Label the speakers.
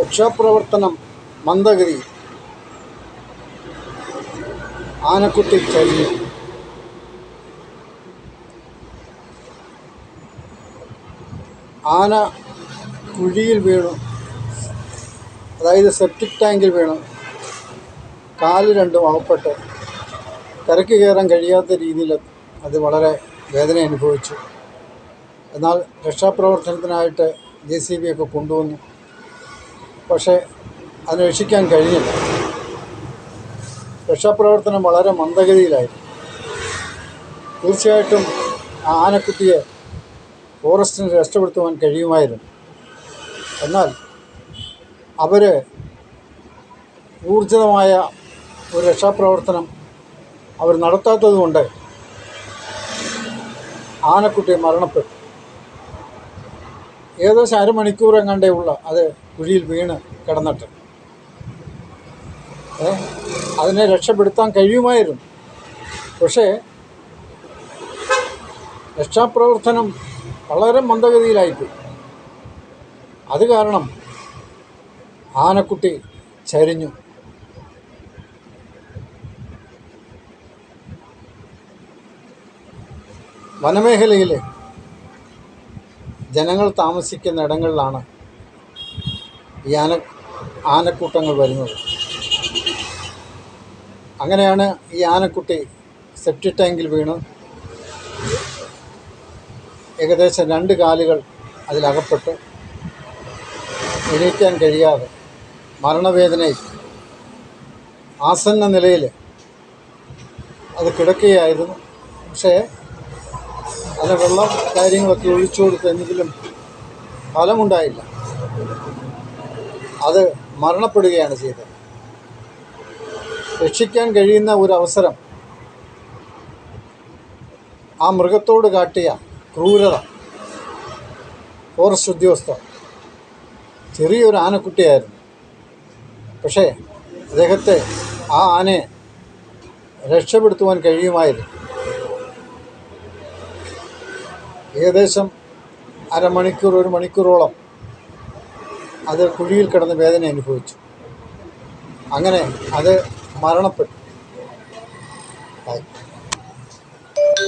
Speaker 1: രക്ഷാപ്രവർത്തനം മന്ദഗതി. ആനക്കുട്ടി ചരിഞ്ഞു ആന കുഴിയിൽ വീണു. അതായത് സെപ്റ്റിക് ടാങ്കിൽ വീണു. കാൽ രണ്ടും അകപ്പെട്ട്. കരക്ക് കയറാൻ കഴിയാത്ത രീതിയിൽ അത് വളരെ വേദന അനുഭവിച്ചു. എന്നാൽ രക്ഷാപ്രവർത്തനത്തിനായിട്ട് ജെ സി ബി ഒക്കെ കൊണ്ടുവന്നു. പക്ഷേ അതിനെ രക്ഷിക്കാൻ കഴിഞ്ഞില്ല. രക്ഷാപ്രവർത്തനം വളരെ മന്ദഗതിയിലായിരുന്നു. തീർച്ചയായിട്ടും ആ ആനക്കുട്ടിയെ ഫോറസ്റ്റിന് രക്ഷപ്പെടുത്തുവാൻ കഴിയുമായിരുന്നു. എന്നാൽ അവർ ഊർജിതമായ ഒരു രക്ഷാപ്രവർത്തനം അവർ നടത്താത്തത് കൊണ്ട് ആനക്കുട്ടി മരണപ്പെട്ടു. ഏകദേശം അരമണിക്കൂർ എങ്ങാണ്ടേ ഉള്ള അത് കുഴിയിൽ വീണ് കിടന്നിട്ട്. അതിനെ രക്ഷപ്പെടുത്താൻ കഴിയുമായിരുന്നു. പക്ഷേ രക്ഷാപ്രവർത്തനം വളരെ മന്ദഗതിയിലായിപ്പോയി. അത് കാരണം ആനക്കുട്ടി ചരിഞ്ഞു. വനമേഖലയിലെ ജനങ്ങൾ താമസിക്കുന്ന ഇടങ്ങളിലാണ് ഈ ആന ആനക്കൂട്ടങ്ങൾ വരുന്നത്. അങ്ങനെയാണ് ഈ ആനക്കുട്ടി സെപ്റ്റി ടാങ്കിൽ വീണ്. ഏകദേശം രണ്ട് കാലുകൾ അതിലകപ്പെട്ട്. എണീക്കാൻ കഴിയാതെ മരണവേദനയിൽ ആസന്ന നിലയിൽ അത് കിടക്കുകയായിരുന്നു. പക്ഷേ അതിന് വെള്ളം കാര്യങ്ങളൊക്കെ ഒഴിച്ചു കൊടുത്തെങ്കിലും ഫലമുണ്ടായില്ല. അത് മരണപ്പെടുകയാണ് ചെയ്തത്. രക്ഷിക്കാൻ കഴിയുന്ന ഒരു അവസരം ആ മൃഗത്തോട് കാട്ടിയ ക്രൂരത ഫോറസ്റ്റ് ഉദ്യോഗസ്ഥർ ചെറിയൊരു ആനക്കുട്ടിയായിരുന്നു. പക്ഷേ അദ്ദേഹത്തെ ആ ആനയെ രക്ഷപ്പെടുത്തുവാൻ കഴിയുമായിരുന്നു. ഏകദേശം അരമണിക്കൂർ ഒരു മണിക്കൂറോളം അത് കുഴിയിൽ കിടന്ന് വേദന അനുഭവിച്ചു. അങ്ങനെ അത് മരണപ്പെട്ടു.